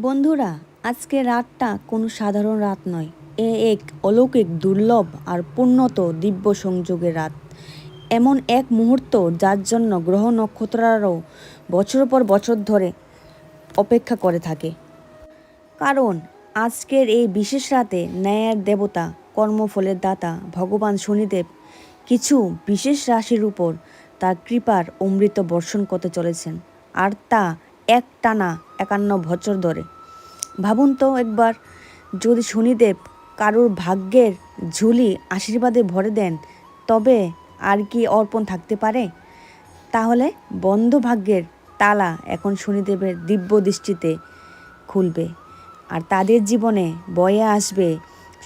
বন্ধুরা, আজকে রাতটা কোনো সাধারণ রাত নয়। এ এক অলৌকিক, দুর্লভ আর পূর্ণত দিব্য সংযোগের রাত। এমন এক মুহূর্ত যার জন্য গ্রহ নক্ষত্রারও বছর পর বছর ধরে অপেক্ষা করে থাকে। কারণ, আজকের এই বিশেষ রাতে ন্যায়ের দেবতা, কর্মফলের দাতা, ভগবান শনিদেব কিছু বিশেষ রাশির উপর তার কৃপার অমৃত বর্ষণ করতে চলেছেন। আর তা এক টানা একান্ন বছর ধরে। ভাবুন তো একবার, যদি শনিদেব কারুর ভাগ্যের ঝুলি আশীর্বাদে ভরে দেন, তবে আর কি অর্পণ থাকতে পারে? তাহলে বন্ধ ভাগ্যের তালা এখন শনিদেবের দিব্য দৃষ্টিতে খুলবে আর তাদের জীবনে বয়ে আসবে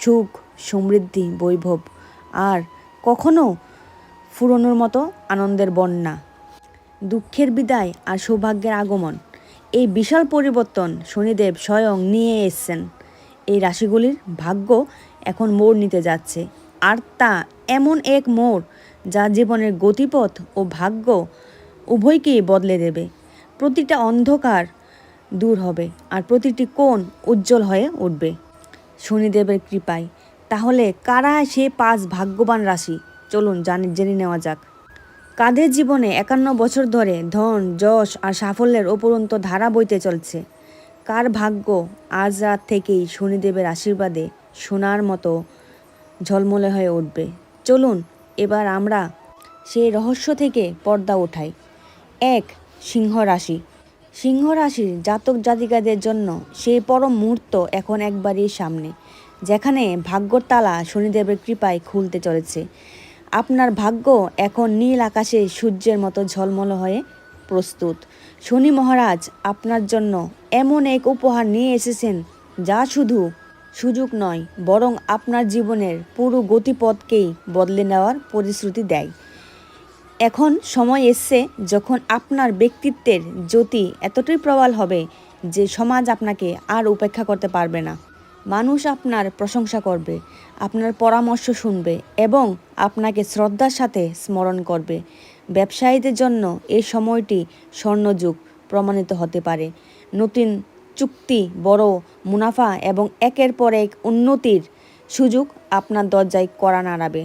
সুখ, সমৃদ্ধি, বৈভব আর কখনো ফুরনোর মতো আনন্দের বন্যা। দুঃখের বিদায় আর সৌভাগ্যের আগমন। এই বিশাল পরিবর্তন শনিদেব স্বয়ং নিয়ে এসছেন। এই রাশিগুলির ভাগ্য এখন মোড় নিতে যাচ্ছে। আর তা এমন এক মোড় যা জীবনের গতিপথ ও ভাগ্য উভয়কেই বদলে দেবে। প্রতিটা অন্ধকার দূর হবে আর প্রতিটি কোণ উজ্জ্বল হয়ে উঠবে। শনিদেবের কৃপায়। তাহলে কারা সে পাঁচ ভাগ্যবান রাশি? চলুন জানি, জেনে নেওয়া যাক। কাদের জীবনে একান্ন বছর ধরে ধন, যশ আর সাফল্যের উপরন্ত ধারা বইতে চলছে। কার ভাগ্য আজ রাত থেকেই শনিদেবের আশীর্বাদে সোনার মতো ঝলমলে হয়ে উঠবে। চলুন, এবার আমরা সেই রহস্য থেকে পর্দা ওঠাই এক, সিংহ রাশি। সিংহ রাশির জাতক জাতিকাদের জন্য সেই পরম মুহূর্ত এখন একবারই সামনে, যেখানে ভাগ্যর তালা শনিদেবের কৃপায় খুলতে চলেছে। আপনার ভাগ্য এখন নীল আকাশে সূর্যের মতো ঝলমল হয়ে প্রস্তুত। শনি মহারাজ, আপনার জন্য এমন এক উপহার নিয়ে এসেছেন যা শুধু সুযোগ নয়, বরং আপনার জীবনের পুরো গতিপথকেই বদলে নেওয়ার প্রতিশ্রুতি দেয়। এখন সময় এসছে যখন আপনার ব্যক্তিত্বের জ্যোতি এতটাই প্রবল হবে যে সমাজ আপনাকে আর উপেক্ষা করতে পারবে না। মানুষ আপনার প্রশংসা করবে, আপনার পরামর্শ শুনবে এবং আপনাকে শ্রদ্ধার সাথে স্মরণ করবে। ব্যবসায়ীদের জন্য এই সময়টি স্বর্ণযুগ প্রমাণিত হতে পারে। নতুন চুক্তি, বড় মুনাফা এবং একের পর এক উন্নতির সুযোগ আপনার দরজায় করা নাড়াবে।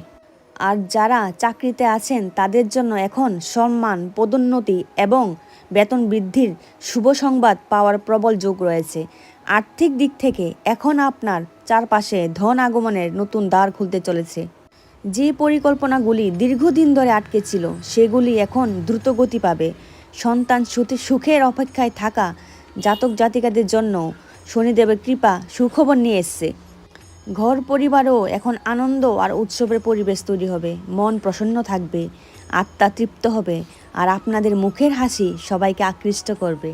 আর যারা চাকরিতে আছেন, তাদের জন্য এখন সম্মান, পদোন্নতি এবং বেতন বৃদ্ধির শুভ সংবাদ পাওয়ার প্রবল যোগ রয়েছে। আর্থিক দিক থেকে এখন আপনার চারপাশে ধন আগমনের নতুন দ্বার খুলতে চলেছে। যে পরিকল্পনাগুলি দীর্ঘদিন ধরে আটকে ছিল, সেগুলি এখন দ্রুত গতি পাবে। সন্তান সুখের অপেক্ষায় থাকা জাতক জাতিকাদের জন্য শনিদেবের কৃপা সুখবর নিয়ে এসছে। ঘর পরিবারও এখন আনন্দ আর উৎসবের পরিবেশ তৈরি হবে, মন প্রসন্ন থাকবে, আত্মা তৃপ্ত হবে, আর আপনাদের মুখের হাসি সবাইকে আকৃষ্ট করবে।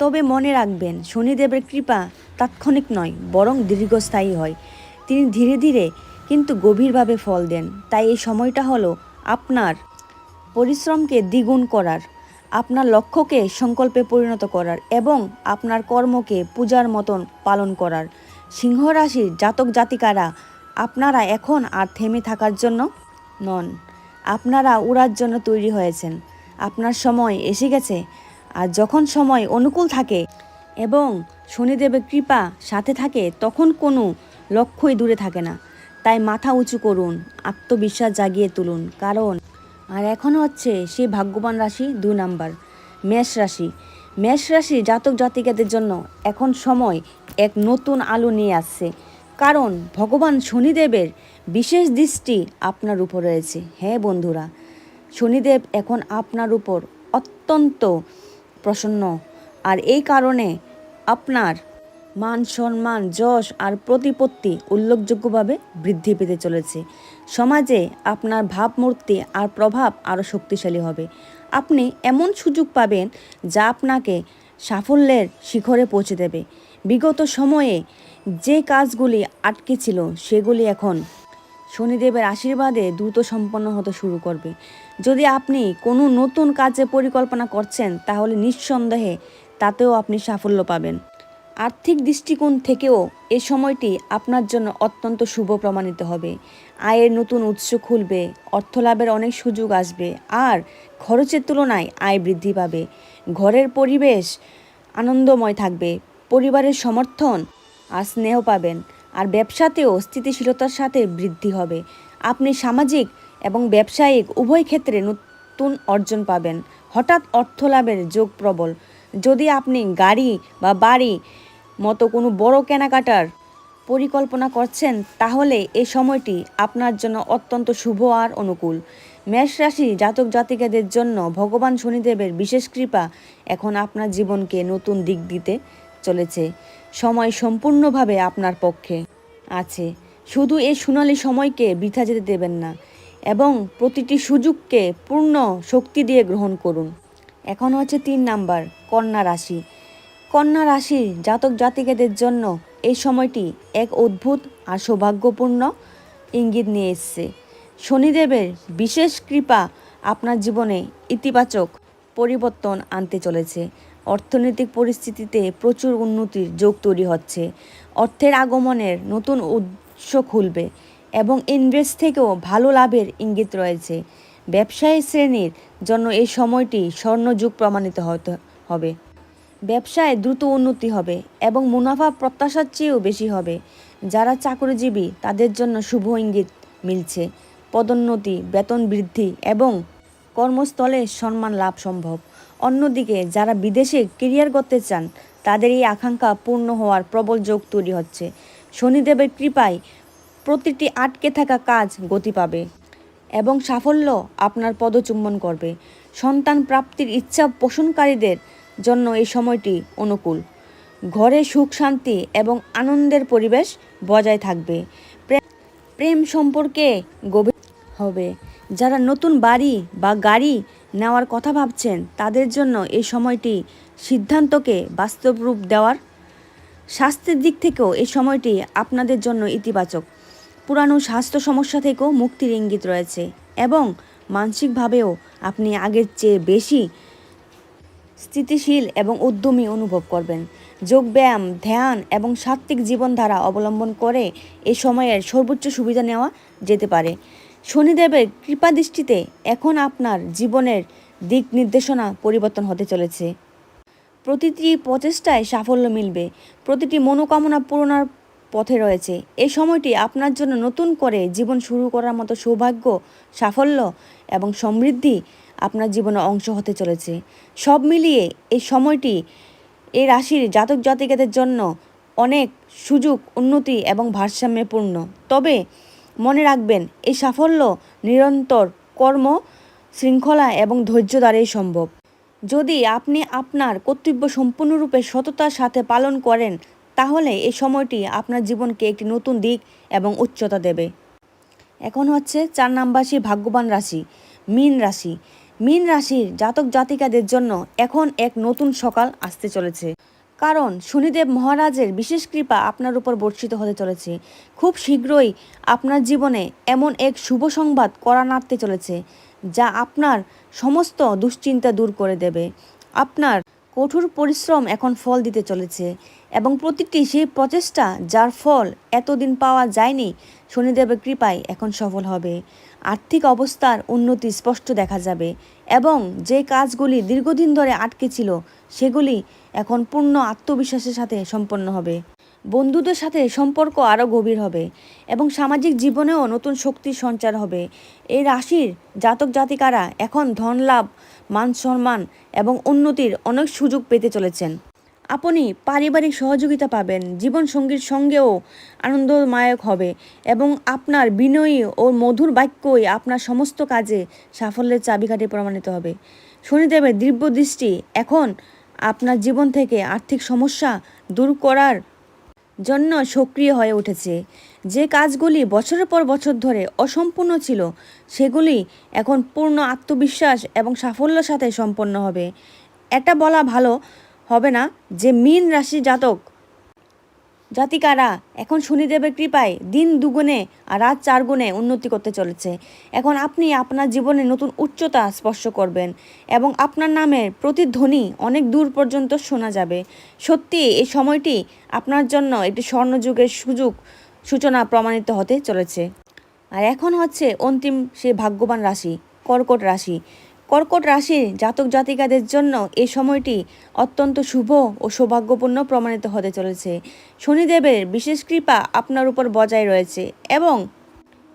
তবে মনে রাখবেন, শনিদেবের কৃপা তাৎক্ষণিক নয়, বরং দীর্ঘস্থায়ী হয়। তিনি ধীরে ধীরে কিন্তু গভীরভাবে ফল দেন। তাই এই সময়টা হলো আপনার পরিশ্রমকে দ্বিগুণ করার, আপনার লক্ষ্যকে সংকল্পে পরিণত করার এবং আপনার কর্মকে পূজার মতন পালন করার। সিংহ রাশির জাতক জাতিকারা, আপনারা এখন আর থেমে থাকার জন্য নন। আপনারা উড়ার জন্য তৈরি হয়েছেন। আপনার সময় এসে গেছে। আর যখন সময় অনুকূল থাকে এবং শনিদেবের কৃপা সাথে থাকে, তখন কোনো লক্ষ্যই দূরে থাকে না। তাই মাথা উঁচু করুন, আত্মবিশ্বাস জাগিয়ে তুলুন। কারণ, আর এখন হচ্ছে সেই ভাগ্যবান রাশি দু নাম্বার, মেষ রাশি। মেষ রাশি জাতক জাতিকাদের জন্য এখন সময় এক নতুন আলো নিয়ে আসছে। কারণ, ভগবান শনিদেবের বিশেষ দৃষ্টি আপনার উপর রয়েছে। হ্যাঁ বন্ধুরা, শনিদেব এখন আপনার উপর অত্যন্ত প্রসন্ন। আর এই কারণে আপনার মান, সম্মান, যশ আর প্রতিপত্তি উল্লেখযোগ্যভাবে বৃদ্ধি পেতে চলেছে। সমাজে আপনার ভাবমূর্তি আর প্রভাব আরও শক্তিশালী হবে। আপনি এমন সুযোগ পাবেন যা আপনাকে সাফল্যের শিখরে পৌঁছে দেবে। বিগত সময়ে যে কাজগুলি আটকে ছিল, সেগুলি এখন শনিদেবের আশীর্বাদে দ্রুত সম্পন্ন হতে শুরু করবে। যদি আপনি কোনো নতুন কাজে পরিকল্পনা করছেন, তাহলে নিঃসন্দেহে তাতেও আপনি সাফল্য পাবেন। আর্থিক দৃষ্টিকোণ থেকেও এ সময়টি আপনার জন্য অত্যন্ত শুভ প্রমাণিত হবে। আয়ের নতুন উৎস খুলবে অর্থ লাভের অনেক সুযোগ আসবে, আর খরচের তুলনায় আয় বৃদ্ধি পাবে। ঘরের পরিবেশ আনন্দময় থাকবে, পরিবারের সমর্থন আর স্নেহ পাবেন, আর ব্যবসাতেও স্থিতিশীলতার সাথে বৃদ্ধি হবে। আপনি সামাজিক এবং ব্যবসায়িক উভয় ক্ষেত্রে নতুন অর্জন পাবেন। হঠাৎ অর্থ লাভের যোগ প্রবল। যদি আপনি গাড়ি বা বাড়ি মতো কোনো বড় কেনাকাটার পরিকল্পনা করছেন, তাহলে এই সময়টি আপনার জন্য অত্যন্ত শুভ আর অনুকূল। মেষ রাশি জাতক জাতিকাদের জন্য ভগবান শনিদেবের বিশেষ কৃপা এখন আপনার জীবনকে নতুন দিক দিতে চলেছে। সময় সম্পূর্ণভাবে আপনার পক্ষে আছে। শুধু এই সোনালি সময়কে বৃথা যেতে দেবেন না। এবং প্রতিটি সুযোগকে পূর্ণ শক্তি দিয়ে গ্রহণ করুন। এখন হচ্ছে তিন নাম্বার, কন্যা রাশি। কন্যা রাশির জাতক জাতিকাদের জন্য এই সময়টি এক অদ্ভুত আর সৌভাগ্যপূর্ণ ইঙ্গিত নিয়ে এসছে। শনিদেবের বিশেষ কৃপা আপনার জীবনে ইতিবাচক পরিবর্তন আনতে চলেছে। অর্থনৈতিক পরিস্থিতিতে প্রচুর উন্নতির যোগ তৈরি হচ্ছে। অর্থের আগমনের নতুন উৎস খুলবে। এবং ইনভেস্ট থেকেও ভালো লাভের ইঙ্গিত রয়েছে। ব্যবসায়ী শ্রেণির জন্য এই সময়টি স্বর্ণযুগ প্রমাণিত হতে, হবে। ব্যবসায় দ্রুত উন্নতি হবে এবং মুনাফা প্রত্যাশার চেয়েও বেশি হবে। যারা চাকরিজীবী, তাদের জন্য শুভ ইঙ্গিত মিলছে। পদোন্নতি, বেতন বৃদ্ধি এবং কর্মস্থলে সম্মান লাভ সম্ভব। অন্যদিকে, যারা বিদেশে কেরিয়ার করতে চান, তাদের এই আকাঙ্ক্ষা পূর্ণ হওয়ার প্রবল যোগ তৈরি হচ্ছে। শনিদেবের কৃপায় প্রতিটি আটকে থাকা কাজ গতি পাবে এবং সাফল্য আপনার পদচুম্বন করবে। সন্তান প্রাপ্তির ইচ্ছা পোষণকারীদের জন্য এই সময়টি অনুকূল। ঘরে সুখ, শান্তি এবং আনন্দের পরিবেশ বজায় থাকবে। প্রেম সম্পর্কে গভীর হবে। যারা নতুন বাড়ি বা গাড়ি নেওয়ার কথা ভাবছেন, তাদের জন্য এই সময়টি সিদ্ধান্তকে বাস্তব রূপ দেওয়ার স্বাস্থ্যের দিক থেকেও এই সময়টি আপনাদের জন্য ইতিবাচক। পুরানো স্বাস্থ্য সমস্যা থেকেও মুক্তির ইঙ্গিত রয়েছে এবং মানসিকভাবেও আপনি আগের চেয়ে বেশি স্থিতিশীল এবং উদ্যমী অনুভব করবেন। যোগব্যায়াম, ধ্যান এবং সাত্ত্বিক জীবনধারা অবলম্বন করে এ সময়ের সর্বোচ্চ সুবিধা নেওয়া যেতে পারে। শনিদেবের কৃপাদৃষ্টিতে এখন আপনার জীবনের দিক নির্দেশনা পরিবর্তন হতে চলেছে। প্রতিটি প্রচেষ্টায় সাফল্য মিলবে। প্রতিটি মনোকামনা পূরণার পথে রয়েছে। এই সময়টি আপনার জন্য নতুন করে জীবন শুরু করার মতো সৌভাগ্য, সাফল্য এবং সমৃদ্ধি আপনার জীবনে অংশ হতে চলেছে। সব মিলিয়ে এই সময়টি এই রাশির জাতক জাতিকাদের জন্য অনেক সুযোগ, উন্নতি এবং ভারসাম্যপূর্ণ। তবে মনে রাখবেন, এই সাফল্য নিরন্তর কর্ম, শৃঙ্খলা এবং ধৈর্য দ্বারাই সম্ভব। যদি আপনি আপনার কর্তব্য সম্পূর্ণরূপে সততার সাথে পালন করেন তাহলে এই সময়টি আপনার জীবনকে একটি নতুন দিক এবং উচ্চতা দেবে। এখন হচ্ছে চার নাম্বারসি ভাগ্যবান রাশি, মীন রাশি। মীন রাশির জাতক জাতিকাদের জন্য এখন এক নতুন সকাল আসতে চলেছে। কারণ শনিদেব মহারাজের বিশেষ কৃপা আপনার উপর বর্ষিত হতে চলেছে। খুব শীঘ্রই আপনার জীবনে এমন এক শুভ সংবাদ করা নাড়তে চলেছে, যা আপনার সমস্ত দুশ্চিন্তা দূর করে দেবে। আপনার কঠোর পরিশ্রম এখন ফল দিতে চলেছে। এবং প্রতিটি সেই প্রচেষ্টা যার ফল এতদিন পাওয়া যায়নি, শনিদেবের কৃপায় এখন সফল হবে। আর্থিক অবস্থার উন্নতি স্পষ্ট দেখা যাবে এবং যে কাজগুলি দীর্ঘদিন ধরে আটকে ছিল, সেগুলি এখন পূর্ণ আত্মবিশ্বাসের সাথে সম্পন্ন হবে। বন্ধুদের সাথে সম্পর্ক আরও গভীর হবে এবং সামাজিক জীবনেও নতুন শক্তির সঞ্চার হবে। এই রাশির জাতক জাতিকারা এখন ধন লাভ মান সম্মান এবং উন্নতির অনেক সুযোগ পেতে চলেছেন। আপনি পারিবারিক সহযোগিতা পাবেন, জীবনসঙ্গীর সঙ্গেও আনন্দমায়ক হবে এবং আপনার বিনয়ী ও মধুর বাক্যই আপনার সমস্ত কাজে সাফল্যের চাবিকাঠি প্রমাণিত হবে। শনিদেবের দিব্য দৃষ্টি এখন আপনার জীবন থেকে আর্থিক সমস্যা দূর করার জন্য সক্রিয় হয়ে উঠেছে। যে কাজগুলি বছরের পর বছর ধরে অসম্পূর্ণ ছিল, সেগুলি এখন পূর্ণ আত্মবিশ্বাস এবং সাফল্যের সাথে সম্পন্ন হবে। এটা বলা ভালো হবে না যে মীন রাশি জাতক। জাতিকারা, এখন শনিদেবের কৃপায় দিন দুগুণে আর রাত চার গুণে উন্নতি করতে চলেছে। এখন আপনি আপনার জীবনে নতুন উচ্চতা স্পর্শ করবেন এবং আপনার নামের প্রতিধ্বনি অনেক দূর পর্যন্ত শোনা যাবে। সত্যি, এই সময়টি আপনার জন্য একটি স্বর্ণযুগের সুযোগ, সূচনা প্রমাণিত হতে চলেছে। আর এখন হচ্ছে অন্তিম সে ভাগ্যবান রাশি, কর্কট রাশি। কর্কট রাশির জাতক জাতিকাদের জন্য এই সময়টি অত্যন্ত শুভ ও সৌভাগ্যপূর্ণ প্রমাণিত হতে চলেছে। শনিদেবের বিশেষ কৃপা আপনার উপর বজায় রয়েছে এবং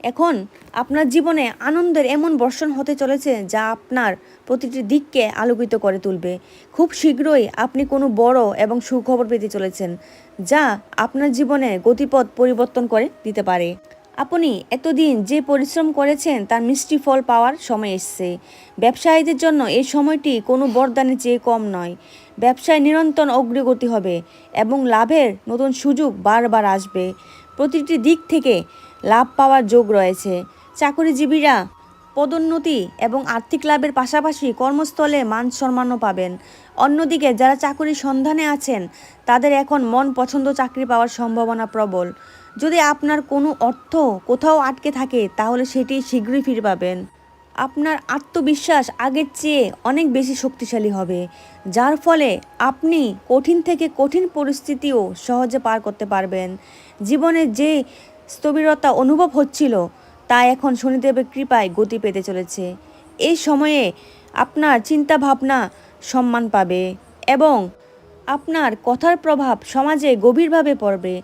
এখন আপনার জীবনে আনন্দের এমন বর্ষণ হতে চলেছে যা আপনার প্রতিটি দিককে আলোকিত করে তুলবে। খুব শীঘ্রই আপনি কোনো বড় এবং সুখবর পেতে চলেছেন, যা আপনার জীবনে গতিপথ পরিবর্তন করে দিতে পারে। আপনি এতদিন যে পরিশ্রম করেছেন, তার মিষ্টি ফল পাওয়ার সময় এসছে। ব্যবসায়ীদের জন্য এই সময়টি কোনো বরদানের চেয়ে কম নয়। ব্যবসায় নিরন্তর অগ্রগতি হবে এবং লাভের নতুন সুযোগ বারবার আসবে। প্রতিটি দিক থেকে লাভ পাওয়ার যোগ রয়েছে। চাকরিজীবীরা পদোন্নতি এবং আর্থিক লাভের পাশাপাশি কর্মস্থলে মান সম্মানও পাবেন। অন্যদিকে, যারা চাকরির সন্ধানে আছেন, তাদের এখন মন পছন্দ চাকরি পাওয়ার সম্ভাবনা প্রবল। যদি আপনার কোনো অর্থ কোথাও আটকে থাকে, তাহলে সেটি শীঘ্রই ফিরে পাবেন। আপনার আত্মবিশ্বাস আগের চেয়ে অনেক বেশি শক্তিশালী হবে, যার ফলে আপনি কঠিন থেকে কঠিন পরিস্থিতিও সহজে পার করতে পারবেন। জীবনে যে স্থবিরতা অনুভব হচ্ছিল, তা এখন শনিদেবের কৃপায় গতি পেতে চলেছে। এই সময়ে আপনার চিন্তা ভাবনা সম্মান পাবে এবং আপনার কথার প্রভাব সমাজে গভীরভাবে পড়বে।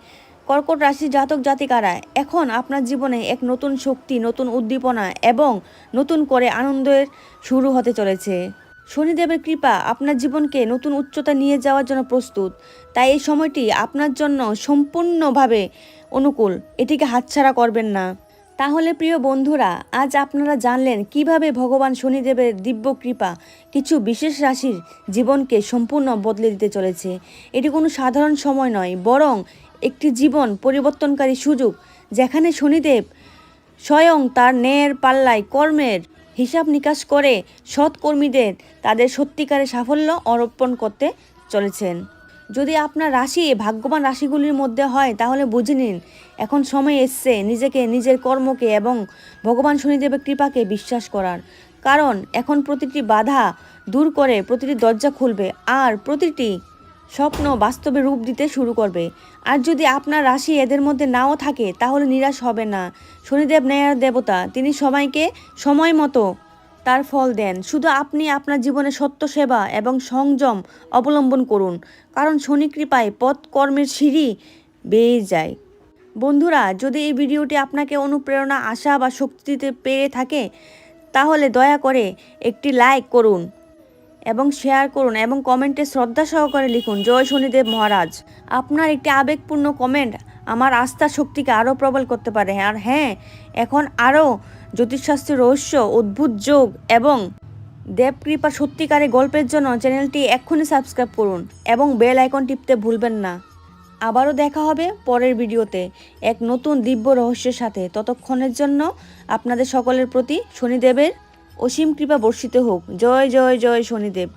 কর্কট রাশি জাতক জাতিকারা এখন আপনার জীবনে এক নতুন শক্তি, নতুন উদ্দীপনা এবং নতুন করে আনন্দের শুরু হতে চলেছে। শনিদেবের কৃপা আপনার জীবনকে নতুন উচ্চতা নিয়ে যাওয়ার জন্য প্রস্তুত। তাই এই সময়টি আপনার জন্য সম্পূর্ণভাবে অনুকূল, এটিকে হাতছাড়া করবেন না। তাহলে প্রিয় বন্ধুরা, আজ আপনারা জানলেন কীভাবে ভগবান শনিদেবের দিব্য কৃপা কিছু বিশেষ রাশির জীবনকে সম্পূর্ণ বদলে দিতে চলেছে। এটি কোনো সাধারণ সময় নয়, বরং একটি জীবন পরিবর্তনকারী সুযোগ, যেখানে শনিদেব স্বয়ং তার ন্যায়ের পাল্লায় কর্মের হিসাব নিকাশ করে সৎকর্মীদের তাদের সত্যিকারের সাফল্য অর্পণ করতে চলেছেন। যদি আপনার রাশি ভাগ্যবান রাশিগুলির মধ্যে হয়, তাহলে বুঝে নিন, এখন সময় এসছে নিজেকে, নিজের কর্মকে এবং ভগবান শনিদেবের কৃপাকে বিশ্বাস করার। কারণ এখন প্রতিটি বাধা দূর করে প্রতিটি দরজা খুলবে, আর প্রতিটি স্বপ্ন বাস্তবে রূপ দিতে শুরু করবে। আর যদি আপনার রাশি এদের মধ্যে নাও থাকে, তাহলে নিরাশ হবে না। শনিদেব ন্যায়ের দেবতা, তিনি সবাইকে সময় মতো তার ফল দেন। শুধু আপনি আপনার জীবনে সত্য সেবা এবং সংযম অবলম্বন করুন, কারণ শনি কৃপায় পথ কর্মের সিঁড়ি বেয়ে যায়। বন্ধুরা, যদি এই ভিডিওটি আপনাকে অনুপ্রেরণা, আশা বা শক্তি দিতে পেরে থাকে, তাহলে দয়া করে একটি লাইক করুন। এবং শেয়ার করুন এবং কমেন্টে শ্রদ্ধা সহকারে লিখুন, জয় শনিদেব মহারাজ। আপনার একটি আবেগপূর্ণ কমেন্ট আমার আস্থা শক্তিকে আরও প্রবল করতে পারে। আর হ্যাঁ এখন আরও জ্যোতিষশাস্ত্রের রহস্য, অদ্ভুত যোগ এবং দেবকৃপা সত্যিকারের গল্পের জন্য চ্যানেলটি এক্ষুনি সাবস্ক্রাইব করুন এবং বেল আইকন টিপতে ভুলবেন না। আবারও দেখা হবে পরের ভিডিওতে এক নতুন দিব্য রহস্যের সাথে। ততক্ষণের জন্য আপনাদের সকলের প্রতি শনিদেবের অসীম কৃপা বর্ষিত হোক। জয় জয় জয় শনিদেব।